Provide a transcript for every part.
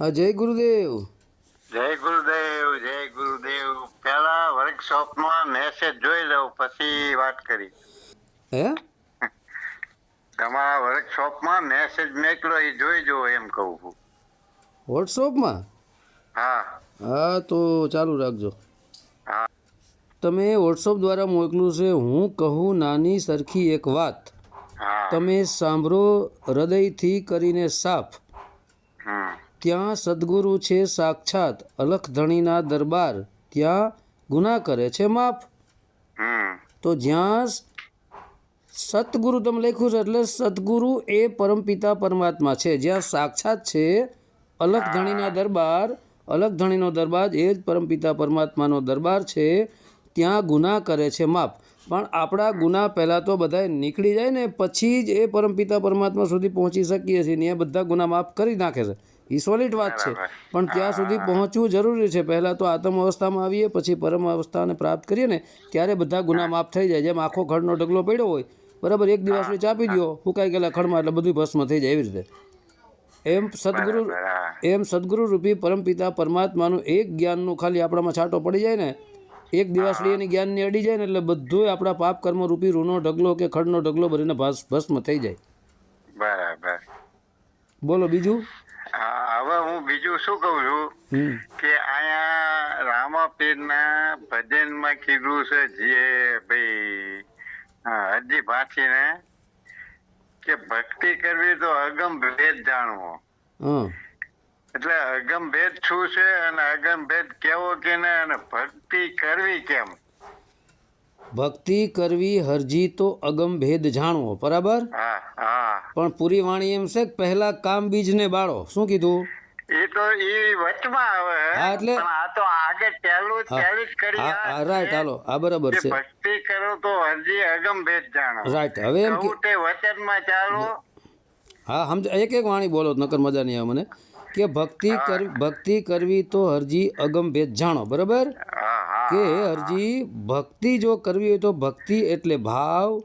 હા જય ગુરુદેવ. જય ગુરુદેવ જય ગુરુદેવ. પેલા વર્કશોપમાં મેસેજ જોઈ લઉં પછી વાત કરી. હે? તમારા વર્કશોપમાં મેસેજ મેકલો એ જોઈ જો એમ કહું છું. વોટ્સઅપમાં હા. હા તો ચાલુ રાખજો. હા. તમે વોટ્સઅપ દ્વારા મોકલું છે હું કહું નાની સરખી એક વાત. હા. તમે સાંભળો હૃદયથી કરીને સાફ. ત્યાં સદગુરુ છે સાક્ષાત અલખધણીના દરબાર. ત્યાં ગુના કરે છે માફ. તો જ્યાં સતગુરુ તમે લખ્યું છે એટલે સદગુરુ એ પરમપિતા પરમાત્મા છે. જ્યાં સાક્ષાત છે અલખધણીના દરબાર અલગ ધણીનો દરબાર એ જ પરમપિતા પરમાત્માનો દરબાર છે ત્યાં ગુના કરે છે માફ. પણ આપણા ગુના પહેલાં તો બધા નીકળી જાય ને પછી જ એ પરમપિતા પરમાત્મા સુધી પહોંચી શકીએ છીએ ને એ બધા ગુના માફ કરી નાખે છે. એ સોલિડ વાત છે. પણ ત્યાં સુધી પહોંચવું જરૂરી છે. પહેલાં તો આત્મ અવસ્થામાં આવીએ પછી પરમ અવસ્થાને પ્રાપ્ત કરીએ ને ત્યારે બધા ગુના માફ થઈ જાય. જેમ આખો ખડનો ઢગલો પડ્યો હોય બરાબર એક દિવસ ચાપી દો ફૂંકાઈ ગયેલા ખડમાં એટલે બધું ભસ્મ થઈ જાય એવી રીતે. એમ સદગુરુ એમ સદગુરુ રૂપી પરમપિતા પરમાત્માનું એક જ્ઞાનનું ખાલી આપણામાં છાંટો પડી જાય ને એક દિવસ એની જ્ઞાનની અડી જાય ને એટલે બધું આપણા પાપ કર્મ રૂપી રૂનો ઢગલો કે ખડનો ઢગલો ભરીને ભસ ભસ્મ થઈ જાય. બરાબર. બોલો બીજું? હવે હું બીજું શું કઉ છું કે અહીંયા ભજનમાં કીધું છે જે ભાઈ હા, હરજી ભાંચીને કે ભક્તિ કરવી તો અગમ ભેદ જાણવો. એટલે અગમ ભેદ શું છે અને અગમ ભેદ કેવો કે ને અને ભક્તિ કરવી કેમ? ભક્તિ કરવી હરજી તો અગમ ભેદ જાણવો બરાબર? પણ પૂરી વાણી એમ છે પહેલા કામ બીજને બાળો. શું કીધું? એ તો એ વચમાં આવે. હા, એટલે- આ તો આગળ પહેલું પહેલું કરી હા રાઈટ હાલો આ બરાબર છે. ભક્તિ કરો તો હરજી અગમ ભેદ જાણો. રાઈટ હવે એમ કે વચનમાં ચાલો. હા સમજ એક એક વાણી બોલો નકર મજા નહીં આવે મને. કે ભક્તિ કરવી ભક્તિ કરવી તો હરજી અગમ ભેદ જાણો બરાબર? કે હરજી ભક્તિ જો કરવી હોય તો ભક્તિ એટલે ભાવ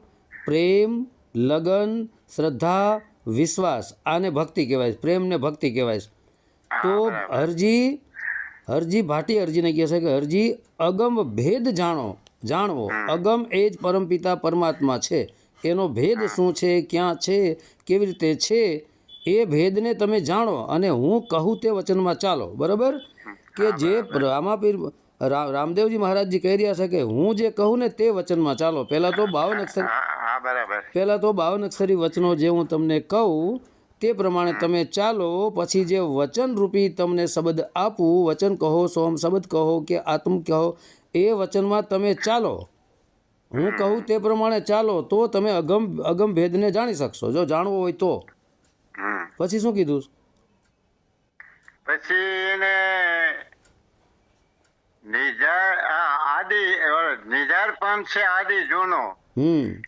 પ્રેમ લગન શ્રદ્ધા વિશ્વાસ. આને ભક્તિ કહેવાય છે. પ્રેમ ભક્તિ કહેવાય તો હરજી હરજી ભાટી હરજીને કહે છે કે હરજી અગમ ભેદ જાણો જાણવો. અગમ એ જ પરમપિતા પરમાત્મા છે. એનો ભેદ શું છે ક્યાં છે કેવી રીતે છે એ ભેદને તમે જાણો અને હું કહું તે વચનમાં ચાલો બરાબર? કે જે રામાપીર રામદેવજી મહારાજજી કહી રહ્યા છે કે હું જે કહું ને તે વચનમાં ચાલો. પહેલાં તો બાવન અક્ષર હા હા બરાબર. પહેલાં તો બાવન અક્ષરી વચનો જે હું તમને કહું તે પ્રમાણે તમે ચાલો પછી જે વચન રૂપી તમને શબ્દ આપું વચન કહો સોમ શબ્દ કહો કે આત્મ કહો એ વચનમાં તમે ચાલો. હું કહું તે પ્રમાણે ચાલો તો તમે અગમ અગમ ભેદને જાણી શકશો. જો જાણવો હોય તો. પછી શું કીધું? પછી એને નિજાર આ આદિ નિઝાર નિજાર પંથ છે આદિ જૂનો.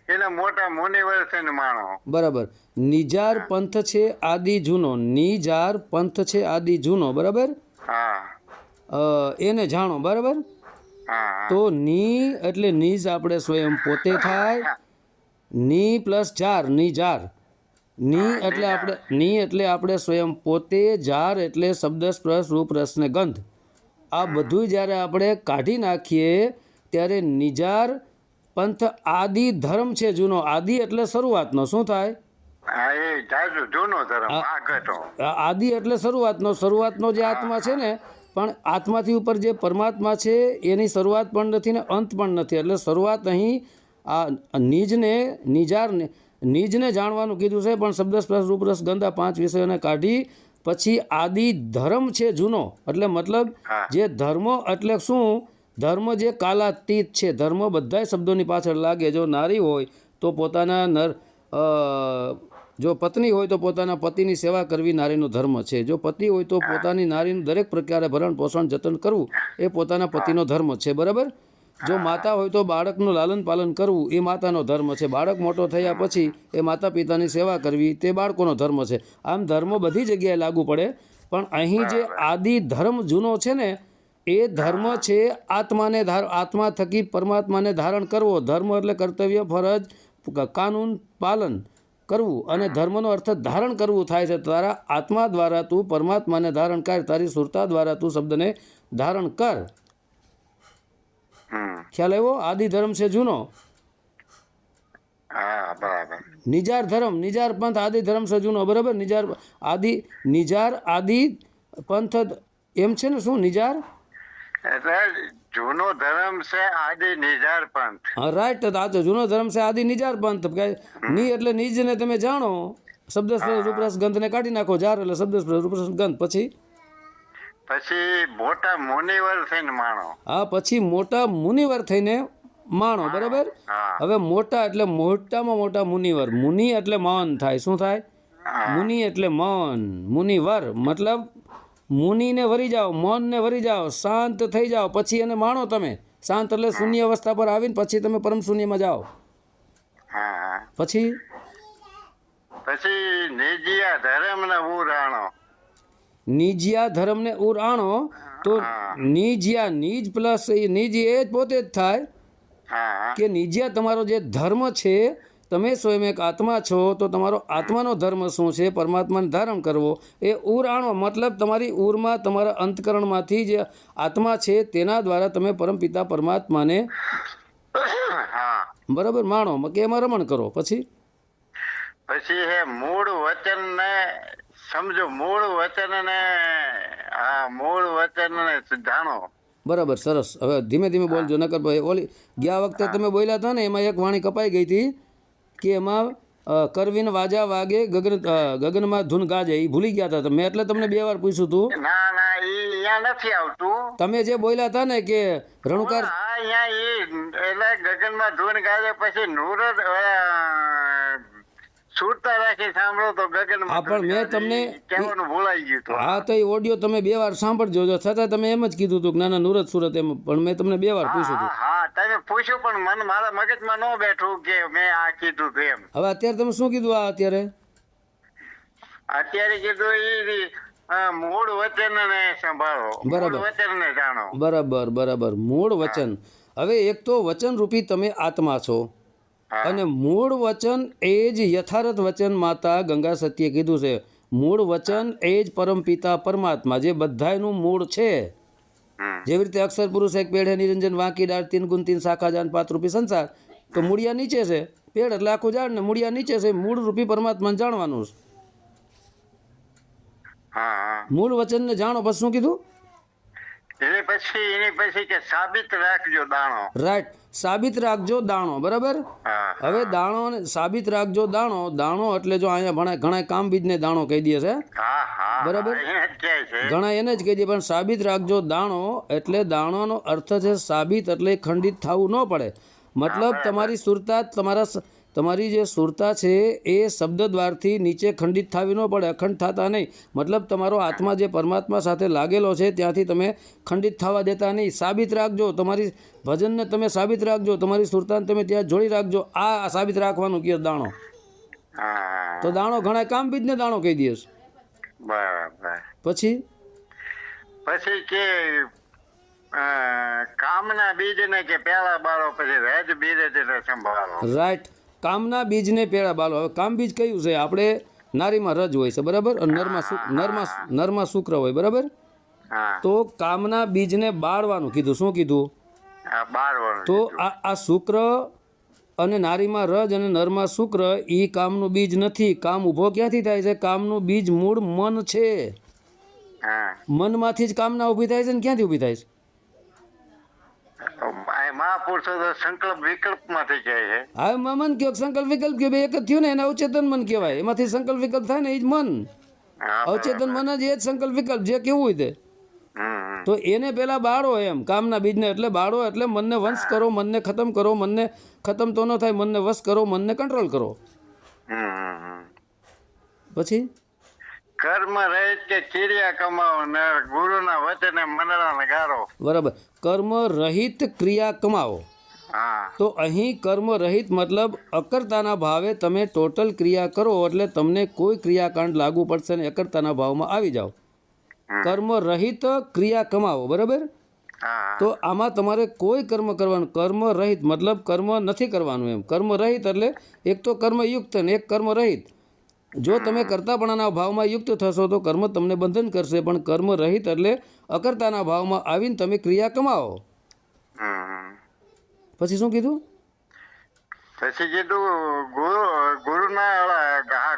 એને મોટા મુનિવર છે ને માણો. બરાબર. નિજાર પંથ છે આદિ જૂનો. નિજાર પંથ છે આદિ જૂનો. બરાબર? હા. એને જાણો. બરાબર? તો ની એટલે નીજ આપણે સ્વયં પોતે થાય. ની પ્લસ જારની જાર ની એટલે આપણે ની એટલે આપણે સ્વયં પોતે જાર એટલે શબ્દ સ્પર્શ રૂપ રસ ને ગંધ. આ બધું જ્યારે આપણે કાઢી નાખીએ ત્યારે નિજાર પંથ આદિ ધર્મ છે જૂનો. આદિ એટલે શરૂઆતનો. શું થાય? આદિ એટલે શરૂઆતનો. શરૂઆતનો જે આત્મા છે ને પણ આત્માથી ઉપર જે પરમાત્મા છે એની શરૂઆત પણ નથી ને અંત પણ નથી. એટલે શરૂઆત અહીં આ નિજને નિજારને નિજને જાણવાનું કીધું છે પણ શબ્દ સ્પર્શ રૂપ રસ ગંધા પાંચ વિષયોને કાઢી પછી આદિ ધર્મ છે જૂનો. એટલે મતલબ જે ધર્મ એટલે શું? ધર્મ જે કાલાતીત છે. ધર્મ બધા શબ્દોની પાછળ લાગે. જો નારી હોય તો પોતાના નર જો પત્ની હોય તો પોતાના પતિની સેવા કરવી નારીનો ધર્મ છે. જો પતિ હોય તો પોતાની નારીનું દરેક પ્રકારે ભરણ પોષણ જતન કરવું એ પોતાના પતિનો ધર્મ છે. બરાબર? જો માતા હોય તો બાળકનું લાલન પાલન કરવું એ માતાનો ધર્મ છે. બાળક મોટો થયા પછી એ માતા પિતાની સેવા કરવી તે બાળકોનો ધર્મ છે. આમ ધર્મ બધી જગ્યાએ લાગુ પડે, પણ અહીં જે આદિ ધર્મ જૂનો છે ને, એ ધર્મ છે આત્માને ધાર, આત્મા થકી પરમાત્માને ધારણ કરવો. ધર્મ એટલે કર્તવ્ય, ફરજ કાનૂન પાલન કરવું અને ધર્મનો અર્થ ધારણ કરવું થાય છે. તારા આત્મા દ્વારા તું પરમાત્માને ધારણ કર, તારી સુરતા દ્વારા તું શબ્દને ધારણ કર. ખ્યાલ આવ્યો? આદિ ધર્મ છે જૂનો? હા બરાબર. નિજાર ધર્મ નિજાર પંથ આદિ ધર્મ છે જૂનો બરાબર? નિજાર આદિ નિજાર આદિ પંથ એમ છે ને શું? નિજાર? એટલે જૂનો ધર્મ છે આદિ નિજાર પંથ. હા રાઈટ તો જૂનો ધર્મ છે આદિ નિજાર પંથ. કે ની એટલે નિજને તમે જાણો. શબ્દ સ્પર્શ રૂપરસ ગંધને કાઢી નાખો. જાર એટલે શબ્દ સ્પર્શ રૂપરસ ગંધ. પછી પછી મોટા મુનિવર થઈને માણો. હા પછી મોટા મુનિવર થઈને માણો બરાબર? હવે મોટા એટલે મોટામાં મોટા મુનિવર. મુનિ એટલે મન થાય. શું થાય? મુનિ એટલે મન. મુનિવર મતલબ મુનિને વરી જાઓ મનને વરી જાઓ શાંત થઈ જાઓ. પછી એને માણો તમે. શાંત એટલે શૂન્ય અવસ્થા પર આવીને પછી તમે પરમ શૂન્યમાં જાઓ. હા હા. પછી? પછી નિજિયા ધર્મ ને ઉરાણો. નિજિયા ધર્મને ઉરાણો તો નિજિયા નિજ પ્લસ એ નિજ એ જ પોતે જ થાય. કે નિજિયા તમારો જે ધર્મ છે તમે સ્વયં એક આત્મા છો તો તમારો આત્માનો ધર્મ શું છે? પરમાત્માને ધારણ કરવો. એ ઉરાણો મતલબ તમારી ઉરમાં તમારા અંતકરણમાંથી જે આત્મા છે તેના દ્વારા તમે પરમપિતા પરમાત્માને બરાબર માણો. કે એમાં રમણ કરો. પછી? પછી હે મૂળ વચન ને સમજો મૂળ વચન ને હા મૂળ વચન ને જાણો બરાબર સરસ. હવે ધીમે ધીમે બોલજો નકર ભાઈ ઓલી ગયા વખતે તમે બોલ્યા હતા ને એમાં એક વાણી કપાઈ ગઈ હતી કે એમાં કરવીન વાજા વાગે ગગન ગગનમાં ધૂન ગાજે એ ભૂલી ગયા હતા મેં એટલે તમને બે વાર પૂછ્યું હતું ના ના એ અહીંયા નથી આવતું. તમે જે બોલ્યા હતા ને કે રણુકાર હા અહીંયા એ એટલે ગગનમાં ધૂન ગાજે પછી નૂર જ સુરતા રાખી સાંભળો તો ગગન હા, પણ મેં તમને કહેવાનું ભૂલાઈ ગયું હતું. હા તો એ ઓડિયો તમે બે વાર સાંભળજો. જો છતાં તમે એમ જ કીધું હતું કે ના ના નુરત સુરત એમ પણ મેં તમને બે વાર પૂછ્યું હતું. હા તમે પૂછ્યું પણ મને મારા મગજમાં ન બેઠું કે મેં આ કીધું હતું એમ. હવે અત્યારે તમે શું કીધું આ અત્યારે? અત્યારે કીધું એ મૂળ વચન ને સંભાળો. બરાબર. વચન ને જાણો. બરાબર બરાબર. મૂળ વચન. હવે એક તો વચન રૂપી તમે આત્મા છો. અને મૂળ વચન એ જ યથાર્થ વચન માતા ગંગા સતીએ કીધું છે. મૂળ વચન એ જ પરમપિતા પરમાત્મા જે બધાયનું મૂળ છે. જેવી રીતે અક્ષર પુરુષ એક પેઢે નિરંજન વાંકી ડાળ તીન ગુણ તીન શાખા જાન પાત રૂપી સંસાર. તો મૂળિયા નીચે છે. પેડ એટલે આખું ઝાડ ને મૂળિયા નીચે છે. મૂળ રૂપી પરમાત્માને જાણવાનું છે. મૂળ વચનને જાણો. પછી શું કીધું? એની પછી એની પછી કે સાબિત રાખજો દાણો. રાઈટ. સાબિત રાખજો દાણો બરાબર? હવે દાણો સાબિત રાખજો દાણો. દાણો એટલે જો અહીંયા ભણા ઘણા કામ બીજને દાણો કહી દે છે. બરાબર. ઘણા એને જ કહી દે પણ સાબિત રાખજો દાણો એટલે દાણોનો અર્થ છે સાબિત એટલે ખંડિત થવું ન પડે. મતલબ તમારી સુરતા તમારા તમારી જે સુરતા છે એ શબ્દ દ્વારથી નીચે ખંડિત થવી ન પડે અખંડ થતા નહીં. મતલબ તમારો આત્મા જે પરમાત્મા સાથે લાગેલો છે ત્યાંથી તમે ખંડિત થવા દેતા નહીં. સાબિત રાખજો તમારી ભજનને તમે સાબિત રાખજો તમારી સુરતાને તમે ત્યાં જોડી રાખજો. આ સાબિત રાખવાનું કહે દાણો? હા. તો દાણો ઘણા કામ બીજને દાણો કહી દે છે. બરાબર. પછી? પછી કે કામના બીજ ને કે પેલા બાળો પછી રજ બીજ સંભાળો રાઈટ. કામના બીજને પેળા બાલો. હવે કામ બીજ કયું છે? આપણે નારીમાં રજ હોય છે બરાબર? અને નરમાં નરમાં નરમાં શુક્ર હોય બરાબર? તો કામના બીજને બાળવાનું કીધું. શું કીધું? તો આ આ શુક્ર અને નારીમાં રજ અને નરમાં શુક્ર એ કામનું બીજ નથી. કામ ઊભો ક્યાંથી થાય છે? કામનું બીજ મૂળ મન છે. મનમાંથી જ કામના ઊભી થાય છે ને ક્યાંથી ઊભી થાય છે? મહાપુરુષો તો સંકલ્પ વિકલ્પમાંથી જાય છે હવે મન કયો સંકલ્પ વિકલ્પ કયો? એક જ થયું ને એને અવચેતન મન કહેવાય. એમાંથી સંકલ્પ વિકલ્પ થાય ને એ જ મન. અવચેતન મન જ એ જ સંકલ્પ વિકલ્પ જે કેવું હોય તે. તો એને પેલા બાળો એમ કામના બીજને એટલે બાળો એટલે મનને વંશ કરો મનને ખતમ કરો મનને ખતમ તો ન થાય મનને વશ કરો મનને કંટ્રોલ કરો. પછી? કર્મ રહિત કે ક્રિયા કમાવો ને ગુરુના વચને મનરાને ગારો. બરાબર. કર્મ રહિત ક્રિયા કમાવો. તો અહીં કર્મ રહિત મતલબ અકર્તાના ભાવે તમે ટોટલ ક્રિયા કરો એટલે તમને કોઈ ક્રિયાકાંડ લાગુ પડશે ને અકર્તાના ભાવમાં આવી જાઓ. કર્મ રહિત ક્રિયા કમાવો બરાબર? તો આમાં તમારે કોઈ કર્મ કરવાનું કર્મ રહિત મતલબ કર્મ નથી કરવાનું એમ. કર્મ રહિત એટલે એક તો કર્મયુક્ત ને એક કર્મ રહિત. જો તમે કરતાપણાના ભાવમાં યુક્ત થશો તો કર્મ તમને બંધન કરશે પણ કર્મ રહિત એટલે અકર્તાના ભાવમાં આવીને તમે ક્રિયા કમાવો. પછી શું કીધું? પછી કીધું ગુરુ ગુરુના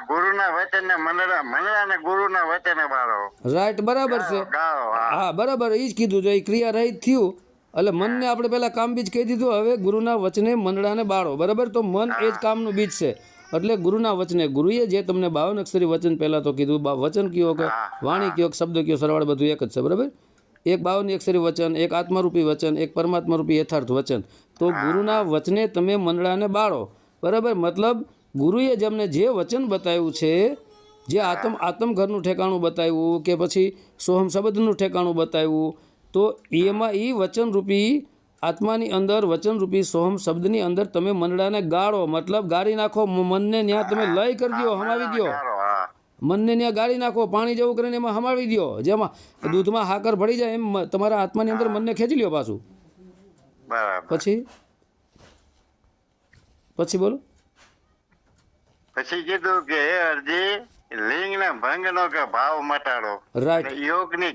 ગુરુના વચને મનરા મનડા ગુરુના વચને બાળો રાઈટ બરાબર છે. હા. હા બરાબર એ જ કીધું જો એ ક્રિયા રહિત થયું. એટલે મનને આપણે પહેલાં કામ બીજ કહી દીધું હવે ગુરુના વચને મંડળાને બાળો. બરાબર? તો મન એ જ કામનું બીજ છે. એટલે ગુરુના વચને ગુરુએ જે તમને બાવન અક્ષરી વચન પહેલાં તો કીધું વચન કયો કે? વાણી કયો શબ્દ કયો? સરવાળ બધું એક જ છે બરાબર? એક બાવન અક્ષરી વચન એક આત્મારૂપી વચન એક પરમાત્મારૂપી યથાર્થ વચન. તો ગુરુના વચને તમે મંડળાને બાળો બરાબર? મતલબ ગુરુએ જેમને જે વચન બતાવ્યું છે જે આત્મ આત્મઘરનું ઠેકાણું બતાવ્યું કે પછી સોહમ શબ્દનું ઠેકાણું બતાવ્યું તો એમાં એ વચનરૂપી આત્માની અંદર વચનરૂપી સોહમ શબ્દની અંદર તમે મંડળાને ગાળો મતલબ ગાળી નાખો મનને ત્યાં તમે લય કરી દો હમાવી દો મનને ત્યાં ગાળી નાખો પાણી જેવું કરીને એમાં હમાવી દો જેમાં દૂધમાં હાકર ભળી જાય એમ તમારા આત્માની અંદર મનને ખેંચી લ્યો પાછું. પછી? પછી બોલો. પછી કીધું કે હે અરજી લિંગના ભંગનો કે ભાવ મટાડો. રાઈટ યોગની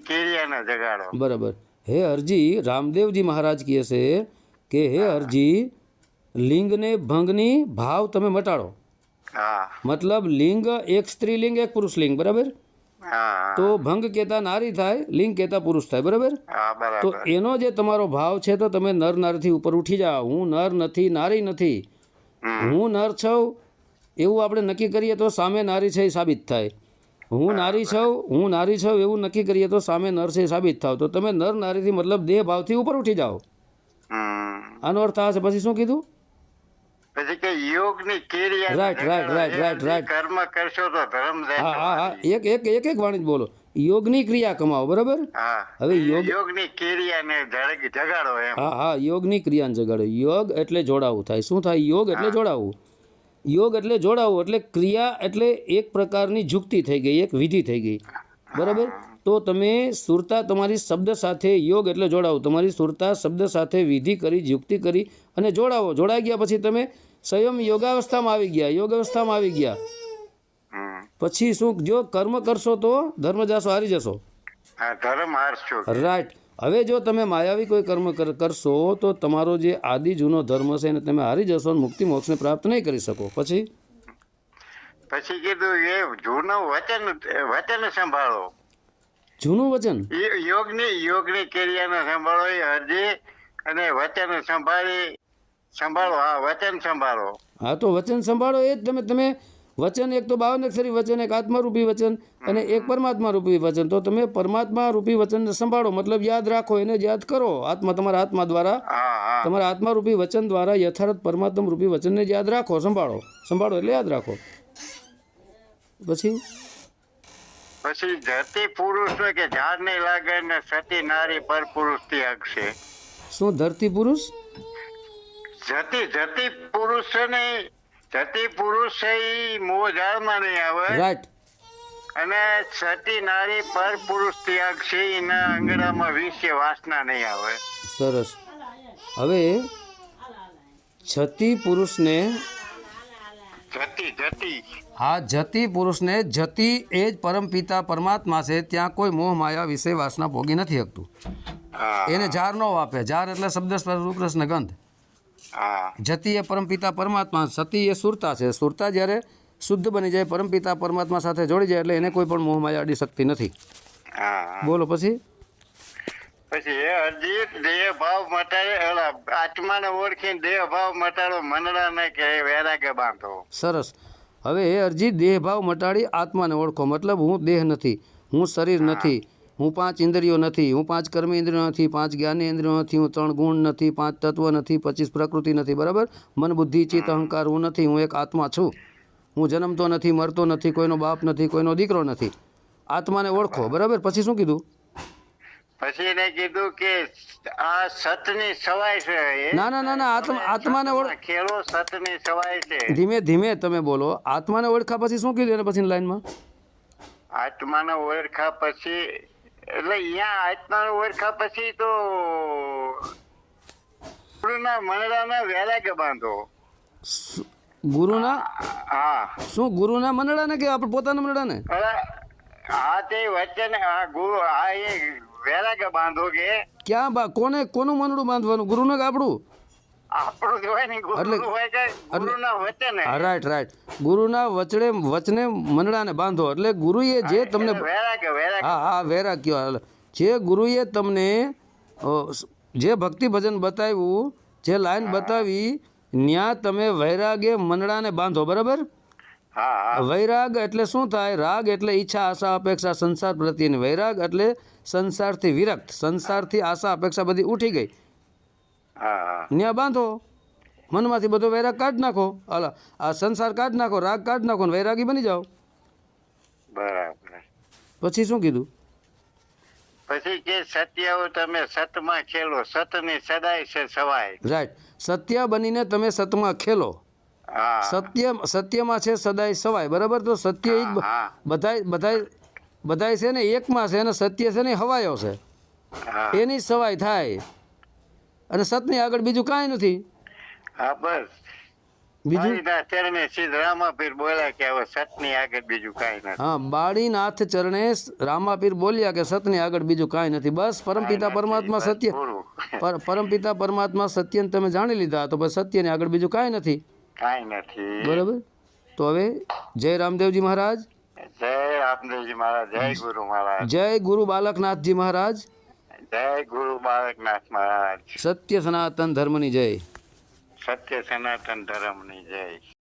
જગાડો. બરાબર. હે અરજી રામદેવજી મહારાજ કહે છે કે હે અરજી લિંગને ભંગની ભાવ તમે મટાડો. મતલબ લિંગ એક સ્ત્રીલિંગ એક પુરુષ લિંગ બરાબર તો ભંગ કહેતા નારી થાય લિંગ કહેતા પુરુષ થાય બરાબર? તો એનો જે તમારો ભાવ છે તો તમે નર નારથી ઉપર ઉઠી જાઓ. હું નર નથી નારી નથી. હું નર છું એવું આપણે નક્કી કરીએ તો સામે નારી છે એ સાબિત થાય. હું નારી છું હું નારી છું એવું નક્કી કરીએ તો સામે નર છે સાબિત થાવ. તો તમે નર નારીથી મતલબ દેહ ભાવથી ઉપર ઉઠી જાઓ. આનો અર્થ આ છે. પછી શું કીધું? પછી કે યોગની ક્રિયા right right right right right કર્મ કરશો તો ધર્મ હા હા હા. એક એક એક એક વાણી બોલો. યોગની ક્રિયા કમાવો બરાબર? હા. હવે યોગ- યોગની ક્રિયાને જગ- જગાડો એમ. હા હા. યોગની ક્રિયાને જગાડો. યોગ એટલે જોડાવું થાય. શું થાય? યોગ એટલે જોડાવું. યોગ એટલે જોડાવું એટલે ક્રિયા એટલે એક પ્રકારની જુક્તિ થઈ ગઈ એક વિધિ થઈ ગઈ. બરાબર? તો તમે સુરતા તમારી શબ્દ સાથે યોગ એટલે જોડાવો. તમારી સુરતા શબ્દ સાથે વિધિ કરી યુક્તિ કરી અને જોડાવો. જોડાઈ ગયા પછી તમે સ્વયં યોગાવસ્થામાં આવી ગયા. યોગ અવસ્થામાં આવી ગયા. પછી શું? જો કર્મ કરશો તો ધર્મ જાશો હારી જશો. ધર્મ હારશો. રાઈટ હવે જો તમે માયાવી કોઈ કર્મ કર- કરશો તો તમારો જે આદિ જૂનો ધર્મ છે એને તમે હારી જશો અને મુક્તિ મોક્ષને પ્રાપ્ત નહીં કરી શકો. પછી? પછી કીધું એ જૂનું વચન વચન સંભાળો. જૂનું વચન? યોગની યોગની ક્રિયાને સંભાળો એ હરજી અને વચન સંભાળી સંભાળો હા વચન સંભાળો. હા તો વચન સંભાળો એ જ તમે તમે વચન એક તો બાવન અક્ષરી વચન એક આત્મારૂપી વચન અને એક પરમાત્મા રૂપી વચન. તો તમે પરમાત્મા રૂપી વચનને સંભાળો. મતલબ યાદ રાખો એને યાદ કરો. આત્મા તમારા આત્મા દ્વારા તમારા આત્મા રૂપી વચન દ્વારા યથાર્થ પરમાત્મા રૂપી વચનને યાદ રાખો સંભાળો. સંભાળો એટલે યાદ રાખો. પછી? પછી ધરતી પુરુષ કે ઝાડ નહીં લાગે ને સતી નારી પર પુરુષથી છે. શું ધરતી પુરુષ? જતી જતી પુરુષ ને જતી પુરુષ છે મોહ ઝાડમાં નહીં આવે. રાઈટ અને સતી નારી પર પુરુષ ત્યાગ છે એના અંગડામાં વિષય વાસના નહીં આવે. સરસ. હવે છતી પુરુષને જતી જતી. પુરુષને જતી એ જ પરમપિતા પરમાત્મા છે ત્યાં કોઈ મોહ માયા વિષય વાસના ભોગી નથી શકતું. એને જાર ન વાપે જાર એટલે શબ્દ સ્પર્શ રૂપ રસ ગંધ. હા જતી એ પરમપિતા પરમાત્મા સતી એ સુરતા છે. સુરતા જ્યારે શુદ્ધ બની જાય પરમપિતા પરમાત્મા સાથે જોડી જાય એટલે એને કોઈ પણ મોહમાં અડી શકતી નથી. બોલો પછી? પછી એ અરજી દેહ ભાવ મટાડે આત્માને ઓળખીને દેહ ભાવ મટાડો મનડા ને કે વેરાગે બાંધો. સરસ. હવે એ અરજી દેહ ભાવ મટાડી આત્માને ઓળખો. મતલબ હું દેહ નથી હું શરીર નથી. હું પાંચ ઇન્દ્રિયો નથી હું પાંચ કર્મી ઇન્દ્રિયો નથી પાંચ જ્ઞાની ઇન્દ્રિયો નથી હું ત્રણ ગુણ નથી પાંચ તત્વ નથી પચીસ પ્રકૃતિ નથી બરાબર? મન બુદ્ધિ ચિત્ત અહંકાર હું નથી હું એક આત્મા છું. હું જન્મતો નથી મરતો નથી કોઈનો બાપ નથી કોઈનો દીકરો નથી. આત્માને ઓળખો બરાબર? પછી શું કીધું? પછી એને કીધું કે આ સતની સવાય છે ના ના ના ના આત્મા આત્માને ખેલો સતની સવાય છે. ધીમે ધીમે તમે બોલો. આત્માને ઓળખા પછી શું કીધું એને પછી લાઈનમાં? આત્માને ઓળખા પછી એટલે અહીંયા આજના ઓળખા પછી તો ગુરુના મનડાના વેલાગે બાંધો? ગુરુના? હા શું ગુરુના મનડાને કે આપણે પોતાના મનડાને? હા તે વચન આ ગુરુ આ એ વેલાગે બાંધો કે? ક્યાં બા કોને કોનું મંડળું બાંધવાનું? ગુરુને કે આપણું? Right right. ગુરુના વચડે વચને મંડળાને બાંધો. એટલે ગુરુએ જે તમને હા હા વેરા કયો હાલ જે ગુરુએ તમને જે ભક્તિ ભજન બતાવ્યું જે લાઈન બતાવી ન્યા તમે વૈરાગે મંડળાને બાંધો બરાબર? વૈરાગ એટલે શું થાય? રાગ એટલે ઈચ્છા આશા અપેક્ષા સંસાર પ્રત્યેની. વૈરાગ એટલે સંસારથી વિરક્ત સંસારથી આશા અપેક્ષા બધી ઉઠી ગઈ. ન્યા બાંધો. મનમાંથી બધો વૈરાગ કાઢી નાખો. હાલ આ સંસાર કાઢી નાખો રાગ કાઢી નાખો ને વૈરાગી બની જાઓ. બરાબર. પછી શું કીધું? પછી કે સત્યાઓ તમે સતમાં ખેલો. સતની સદાય છે સવાય. રાઈટ. સત્ય બનીને તમે સતમાં ખેલો. સત્ય સત્યમાં છે સદાય સવાય. બરાબર? તો સત્ય એ જ બધાય બધાય બધાય છે ને એકમાં છે અને સત્ય છે ને હવાયો છે. એની સવાય થાય. અને સતની આગળ બીજું કાંઈ નથી. હા બસ. રામાપીર બોલ્યા કે સતની આગળ બીજું કાંઈ નથી. બાળીનાથ ચરણે રામાપીર બોલ્યા કે સતની આગળ બીજું કાંઈ નથી. બસ પરમપિતા પરમાત્મા સત્ય પર- પરમપિતા પરમાત્મા સત્યને તમે જાણી લીધા તો બસ સત્યની આગળ બીજું કાંઈ નથી. કાંઈ નથી. બરાબર? તો હવે જય રામદેવજી મહારાજ. જય રામદેવજી મહારાજ જય ગુરુ મહારાજ. જય ગુરુ બાલકનાથજી મહારાજ. જય ગુરુ બાળકનાથ મહારાજ. સત્ય સનાતન ધર્મની જય. સત્ય સનાતન ધર્મની જય.